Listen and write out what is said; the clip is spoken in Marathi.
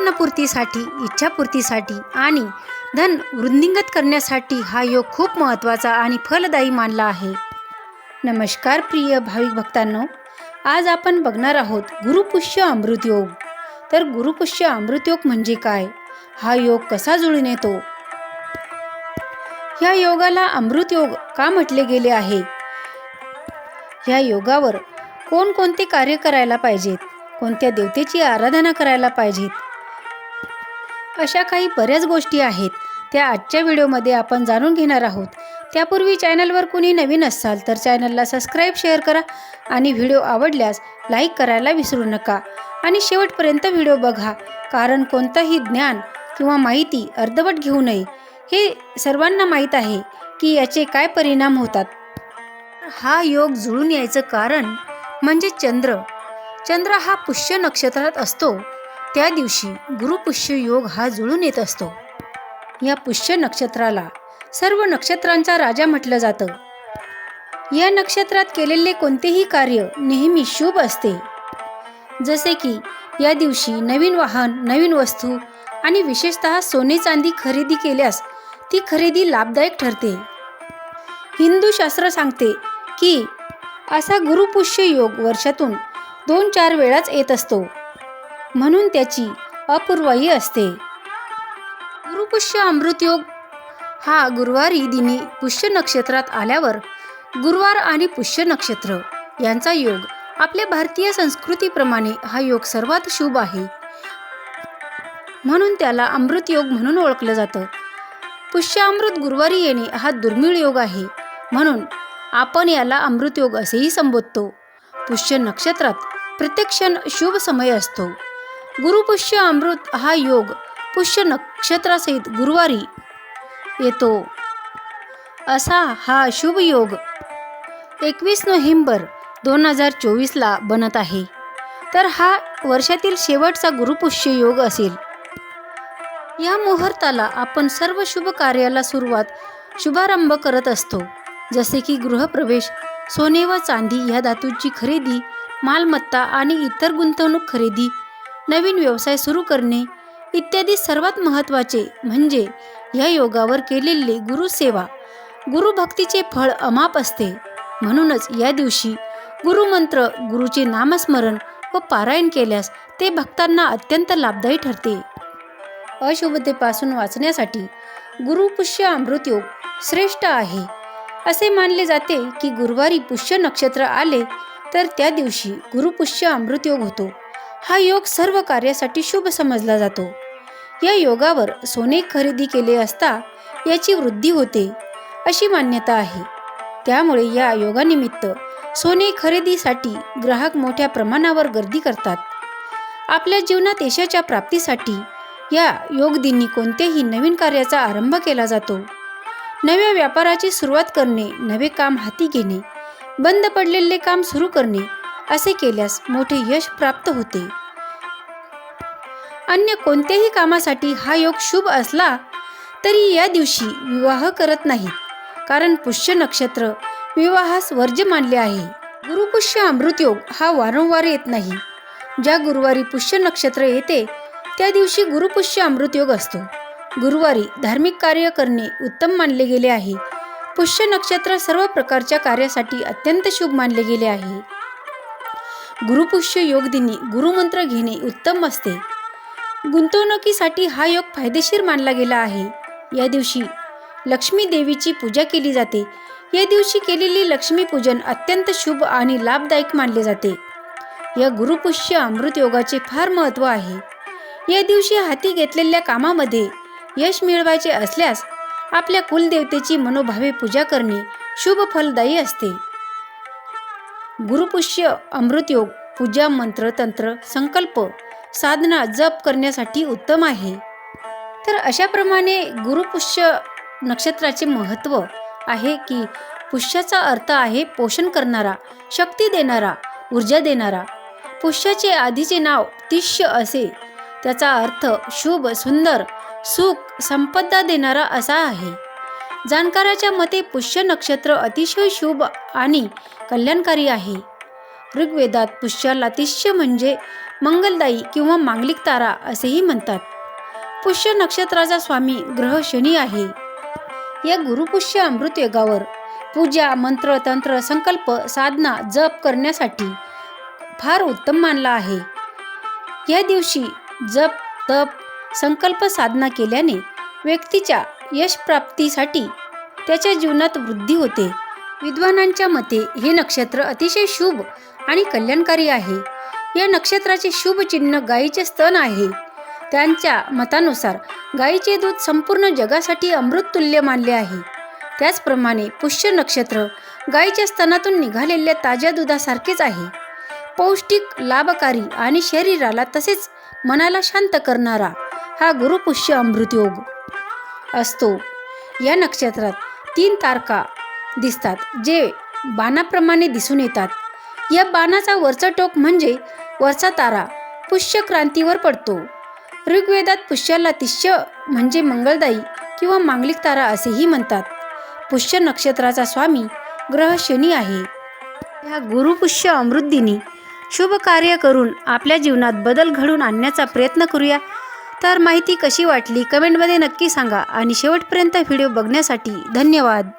स्वप्नपूर्तीसाठी इच्छापूर्तीसाठी आणि धन वृद्धिंगत करण्यासाठी हा योग खूप महत्त्वाचा आणि फलदायी मानला आहे. नमस्कार प्रिय भाविक भक्तांनो आज आपण बघणार आहोत गुरुपुष्य अमृत योग. तर गुरुपुष्य अमृत योग म्हणजे काय? हा योग कसा जुळून येतो? ह्या योगाला अमृत योग का म्हटले गेले आहे? ह्या योगावर कोणकोणते कार्य करायला पाहिजेत? कोणत्या देवतेची आराधना करायला पाहिजेत? अशा काही बऱ्याच गोष्टी आहेत. त्या आजच्या व्हिडिओमध्ये आपण जाणून घेणार आहोत. त्यापूर्वी चॅनलवर कुणी नवीन असाल तर चॅनलला सबस्क्राईब शेअर करा आणि व्हिडिओ आवडल्यास लाईक करायला विसरू नका. आणि शेवटपर्यंत व्हिडिओ बघा कारण कोणताही ज्ञान किंवा माहिती अर्धवट घेऊ नये हे सर्वांना माहीत आहे की याचे काय परिणाम होतात. हा योग जुळून यायचं कारण म्हणजे चंद्र. चंद्र हा पुष्य नक्षत्रात असतो. त्या दिवशी गुरुपुष्य योग हा जुळून येत असतो. या पुष्य नक्षत्राला सर्व नक्षत्रांचा राजा म्हटलं जातं. या नक्षत्रात केलेले कोणतेही कार्य नेहमी शुभ असते. जसे की या दिवशी नवीन वाहन नवीन वस्तू आणि विशेषतः सोने चांदी खरेदी केल्यास ती खरेदी लाभदायक ठरते. हिंदू शास्त्र सांगते की असा गुरुपुष्य योग वर्षातून दोन चार वेळाच येत असतो. म्हणून त्याची अपूर्वाई असते. गुरुपुष्य अमृत योग हा गुरुवारी दिनी पुष्य नक्षत्रात आल्यावर गुरुवार आणि पुष्य नक्षत्र यांचा योग आपल्या भारतीय संस्कृतीप्रमाणे हा योग सर्वात शुभ आहे. म्हणून त्याला अमृत योग म्हणून ओळखलं जातं. पुष्य अमृत गुरुवारी येणे हा दुर्मिळ योग आहे. म्हणून आपण याला अमृत योग असेही संबोधतो. पुष्य नक्षत्रात प्रत्यक्ष शुभ समय असतो. गुरुपुष्य अमृत हा योग पुष्य नक्षत्रासहित गुरुवारी येतो. असा हा शुभ योग एकवीस नोव्हेंबर दोन हजार चोवीसला बनत आहे. तर हा वर्षातील शेवटचा गुरुपुष्य योग असेल. या मुहूर्ताला आपण सर्व शुभ कार्याला सुरुवात शुभारंभ करत असतो. जसे की गृहप्रवेश सोने व चांदी या धातूची खरेदी मालमत्ता आणि इतर गुंतवणूक खरेदी नवीन व्यवसाय सुरू करणे इत्यादी सर्वात महत्त्वाचे म्हणजे या योगावर केलेली गुरुसेवा गुरुभक्तीचे फळ अमाप असते. म्हणूनच या दिवशी गुरुमंत्र गुरुचे नामस्मरण व पारायण केल्यास ते भक्तांना अत्यंत लाभदायी ठरते. अशुभतेपासून वाचण्यासाठी गुरुपुष्य अमृत योग श्रेष्ठ आहे. असे मानले जाते की गुरुवारी पुष्य नक्षत्र आले तर त्या दिवशी गुरुपुष्य अमृत योग होतो. हा योग सर्व कार्यासाठी शुभ समजला जातो. या योगावर सोने खरेदी केले असता याची वृद्धी होते अशी मान्यता आहे. त्यामुळे या योगानिमित्त सोने खरेदीसाठी ग्राहक मोठ्या प्रमाणावर गर्दी करतात. आपल्या जीवनात यशाच्या प्राप्तीसाठी या योगदिनी कोणत्याही नवीन कार्याचा आरंभ केला जातो. नव्या व्यापाराची सुरुवात करणे नवे काम हाती घेणे बंद पडलेले काम सुरू करणे असे केल्यास मोठे यश प्राप्त होते. अन्य कोणत्याही कामासाठी हा योग शुभ असला तरी या दिवशी विवाह करत नाहीत. कारण पुष्य नक्षत्र विवाहास वर्ज्य मानले आहे. गुरुपुष्य अमृत योग हा वारंवार येत नाही. ज्या गुरुवारी पुष्य नक्षत्र येते त्या दिवशी गुरुपुष्य अमृत योग असतो. गुरुवारी धार्मिक कार्य करणे उत्तम मानले गेले आहे. पुष्य नक्षत्र सर्व प्रकारच्या कार्यासाठी अत्यंत शुभ मानले गेले आहे. गुरुपुष्य योग दिनी गुरुमंत्र घेणे उत्तम असते. गुंतवणुकीसाठी हा योग फायदेशीर मानला गेला आहे. या दिवशी लक्ष्मी देवीची पूजा केली जाते. या दिवशी केलेली लक्ष्मीपूजन अत्यंत शुभ आणि लाभदायक मानले जाते. या गुरुपुष्य अमृत योगाचे फार महत्त्व आहे. या दिवशी हाती घेतलेल्या कामामध्ये यश मिळवायचे असल्यास आपल्या कुलदेवतेची मनोभावे पूजा करणे शुभ फलदायी असते. गुरुपुष्य अमृतयोग पूजा मंत्र तंत्र संकल्प साधना जप करण्यासाठी उत्तम आहे. तर अशाप्रमाणे गुरुपुष्य नक्षत्राचे महत्त्व आहे की पुष्याचा अर्थ आहे पोषण करणारा शक्ती देणारा ऊर्जा देणारा. पुष्याचे आधीचे नाव तिष्य असे. त्याचा अर्थ शुभ सुंदर सुख संपदा देणारा असा आहे. जाणकाराच्या मते पुष्य नक्षत्र अतिशय शुभ आणि कल्याणकारी आहे. ऋग्वेदात पुष्याला तिष्य म्हणजे मंगलदायी किंवा मांगलिक तारा असेही म्हणतात. पुष्य नक्षत्राचा स्वामी ग्रह शनी आहे. या गुरुपुष्य अमृत योगावर पूजा मंत्र तंत्र संकल्प साधना जप करण्यासाठी फार उत्तम मानला आहे. या दिवशी जप तप संकल्प साधना केल्याने व्यक्तीच्या यशप्राप्तीसाठी त्याच्या जीवनात वृद्धी होते. विद्वानांच्या मते हे नक्षत्र अतिशय शुभ आणि कल्याणकारी आहे. या नक्षत्राचे शुभ चिन्ह गायीचे स्तन आहे. त्यांच्या मतानुसार गायीचे दूध संपूर्ण जगासाठी अमृततुल्य मानले आहे. त्याचप्रमाणे पुष्य नक्षत्र गायीच्या स्तनातून निघालेल्या ताज्या दुधासारखेच आहे. पौष्टिक लाभकारी आणि शरीराला तसेच मनाला शांत करणारा हा गुरुपुष्य अमृतयोग. असतो. या नक्षत्रात तीन तारका दिसतात जे बाणाप्रमाणे दिसून येतात. या बाणाचा वरचा टोक म्हणजे वरचा तारा पुष्य क्रांतीवर पडतो. ऋग्वेदात पुष्याला तिष्य म्हणजे मंगलदायी किंवा मांगलिक तारा असेही म्हणतात. पुष्य नक्षत्राचा स्वामी ग्रह शनी आहे. ह्या गुरुपुष्य अमृतदिनी शुभ कार्य करून आपल्या जीवनात बदल घडून आणण्याचा प्रयत्न करूया. तर माहिती कशी वाटली कमेंटमध्ये नक्की सांगा आणि शेवटपर्यंत व्हिडिओ बघण्यासाठी धन्यवाद.